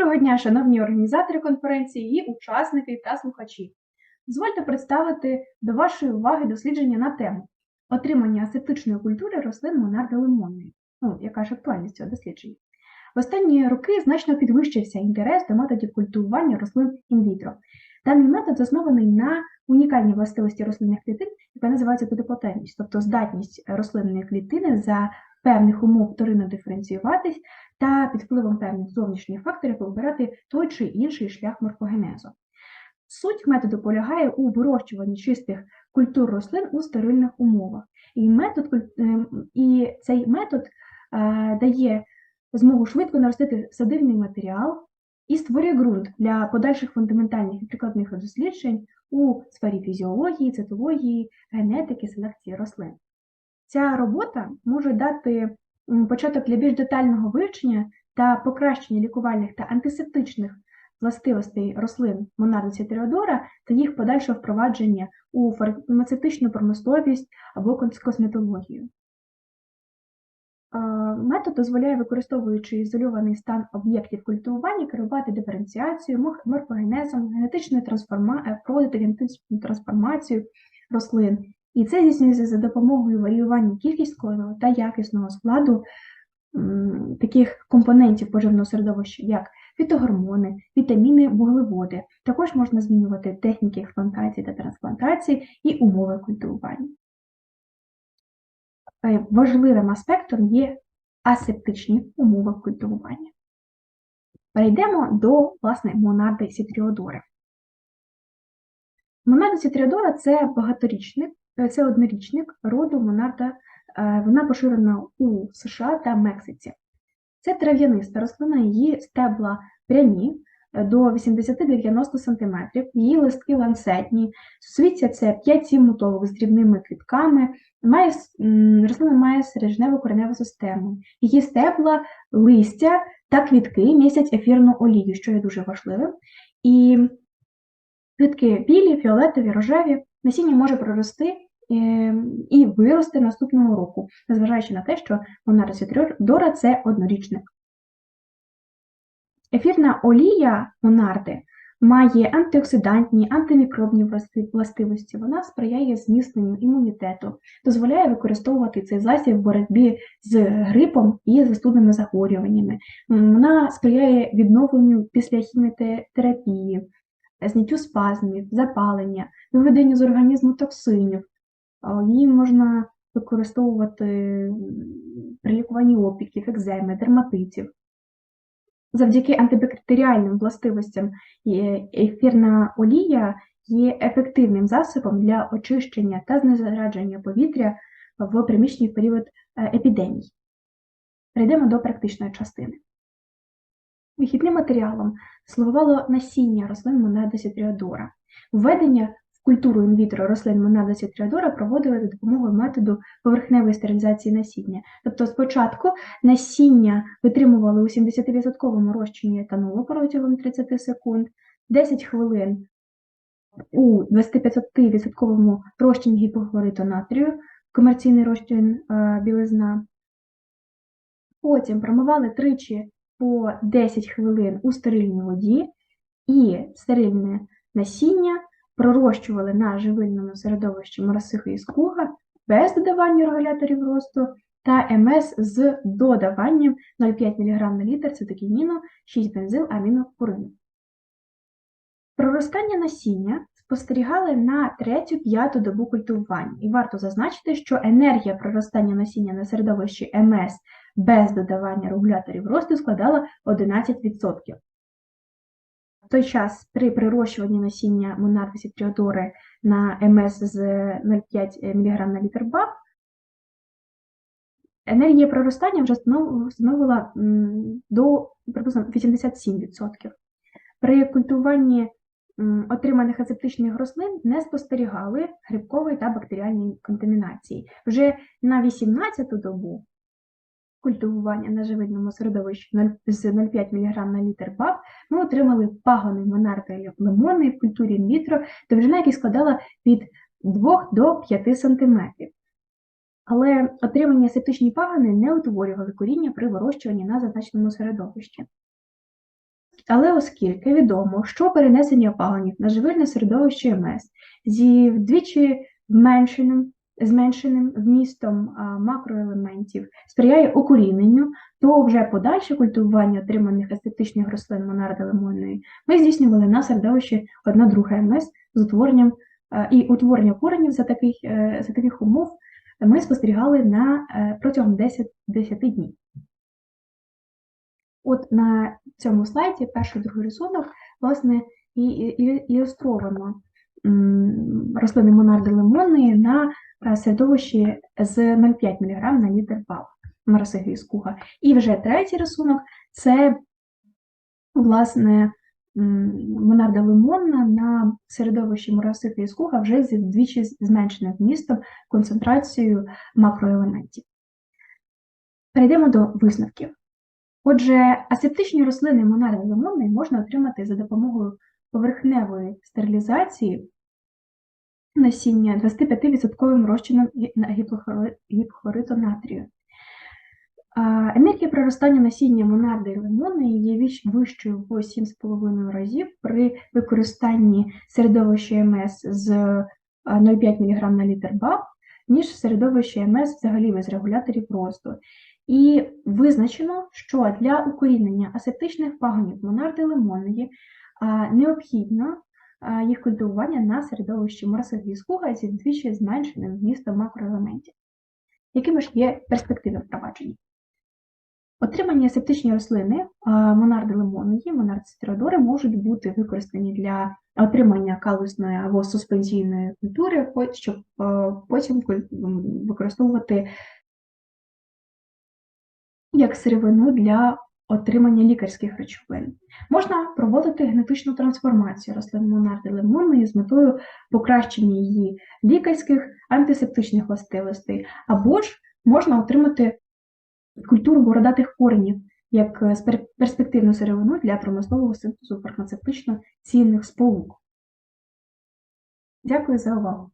Доброго дня, шановні організатори конференції, її учасники та слухачі. Дозвольте представити до вашої уваги дослідження на тему отримання асептичної культури рослин монарди лимонної. Ну, яка ж актуальність цього дослідження? В останні роки значно підвищився інтерес до методів культивування рослин інвітро. Даний метод заснований на унікальній властивості рослинних клітин, яка називається тотипотентність, тобто здатність рослинної клітини за певних умов вторинно диференціюватись та під впливом певних зовнішніх факторів вибирати той чи інший шлях морфогенезу. Суть методу полягає у вирощуванні чистих культур рослин у стерильних умовах. І, метод, е, і цей метод е, дає змогу швидко наростити садивний матеріал і створює ґрунт для подальших фундаментальних і прикладних досліджень у сфері фізіології, цитології, генетики, селекції рослин. Ця робота може дати початок для більш детального вивчення та покращення лікувальних та антисептичних властивостей рослин Монадиці Теодора та їх подальшого впровадження у фармацевтичну промисловість або косметологію. Метод дозволяє, використовуючи ізольований стан об'єктів культивування, керувати диференціацією, морфогенезом, генетичною трансформацією, проводити генетичну трансформацію рослин. І це здійснюється за допомогою варіювання кількісного та якісного складу таких компонентів поживного середовища, як фітогормони, вітаміни, вуглеводи. Також можна змінювати техніки експлантації та трансплантації і умови культивування. Е, важливим аспектом є асептичні умови культивування. Перейдемо до власне, монарди сітріодори. Монарда сітріодора це багаторічник, це однорічник роду монарда, е, вона поширена у США та Мексиці. Це трав'яниста рослина, її стебла прямі до 80-90 см, її листки ланцетні, суцвіття це 5-7 мотовок з дрібними квітками, має, рослина має сережневу кореневу систему. Її стебла, листя та квітки містять ефірну олію, що є дуже важливим. І квітки білі, фіолетові, рожеві, насіння може прорости ем, і вирости наступного року, незважаючи на те, що Монарис Дора це однорічник. Ефірна олія монарди має антиоксидантні, антимікробні властивості. Вона сприяє зміцненню імунітету, дозволяє використовувати цей засіб в боротьбі з грипом і застудними захворюваннями. Вона сприяє відновленню після хіміотерапії, зняттю спазмів, запалення, виведенню з організму токсинів. Її можна використовувати при лікуванні опіків, екземи, дерматитів. Завдяки антибактеріальним властивостям ефірна олія є ефективним засобом для очищення та знезарадження повітря в приміщенні період е, епідемій. Перейдемо до практичної частини. Вихідним матеріалом слугувало насіння рослин Монадосі Тріодора. Введення Культуру інвітро рослин Монадосі Тріодора проводили за допомогою методу поверхневої стерилізації насіння. Тобто спочатку насіння витримували у 70% розчині етанолу протягом 30 секунд, 10 хвилин у 25% розчині гіпохлориту натрію, комерційний розчин е, білизна. Потім промивали тричі по 10 хвилин у стерильній воді і стерильне насіння пророщували на живильному середовищі моросихи і скуга без додавання регуляторів росту та МС з додаванням 0,5 мг на літр цитокініну, 6 бензил амінопурину. Проростання насіння спостерігали на третю-п'яту добу культивування, і варто зазначити, що енергія проростання насіння на середовищі МС без додавання регуляторів росту складала 11% В той час при прирощуванні насіння Монардисі Тріодори на МС з 0,5 мг на літр бак, енергія проростання вже становила до приблизно 87%. При культуванні отриманих асептичних рослин не спостерігали грибкової та бактеріальної контамінації. Вже на 18-ту добу культивування на живильному середовищі з 0,5 мг на літр баб, ми отримали пагони монарки лимонної в культурі інвітро, довжина яких складала від 2 до 5 см. Але отримані асептичні пагони не утворювали коріння при вирощуванні на зазначеному середовищі. Але оскільки відомо, що перенесення пагонів на живильне середовище МС зі вдвічі зменшеним, зменшеним вмістом макроелементів сприяє укоріненню, то вже подальше культивування отриманих естетичних рослин монарди лимонної ми здійснювали на середовищі 1-2 МС з утворенням і утворення коренів за таких, е, за таких умов ми спостерігали на, е, протягом 10, 10 днів. От на цьому слайді перший другий рисунок, власне, і, ілюстровано рослини монарди лимонної на е, середовищі з 0,5 мг на літр ПАВ марасиги з куга. І вже третій рисунок це, власне, монарда лимонна на середовищі моросихи з куга вже з вдвічі зменшеним вмістом концентрацією макроелементів. Перейдемо до висновків. Отже, асептичні рослини монарди лимонної можна отримати за допомогою поверхневої стерилізації насіння 25% розчином гі- гіпохлориту натрію. Енергія проростання насіння монарди і лимонної є вищою в 7,5 разів при використанні середовища МС з 0,5 мг на літр БАБ, ніж середовище МС взагалі без регуляторів росту. І визначено, що для укорінення асептичних пагонів монарди лимонної необхідно їх культивування на середовищі морсогіскуга зі вдвічі зменшеним вмістом макроелементів. Якими ж є перспективи впровадження? Отримані асептичні рослини монарди лимонної, монарди стеродори можуть бути використані для отримання калусної або суспензійної культури, щоб потім використовувати як сировину для отримання лікарських речовин. Можна проводити генетичну трансформацію рослин монарди лимонної з метою покращення її лікарських антисептичних властивостей, або ж можна отримати культуру бородатих коренів як е, перспективну сировину для промислового синтезу фармацевтично цінних сполук. Дякую за увагу.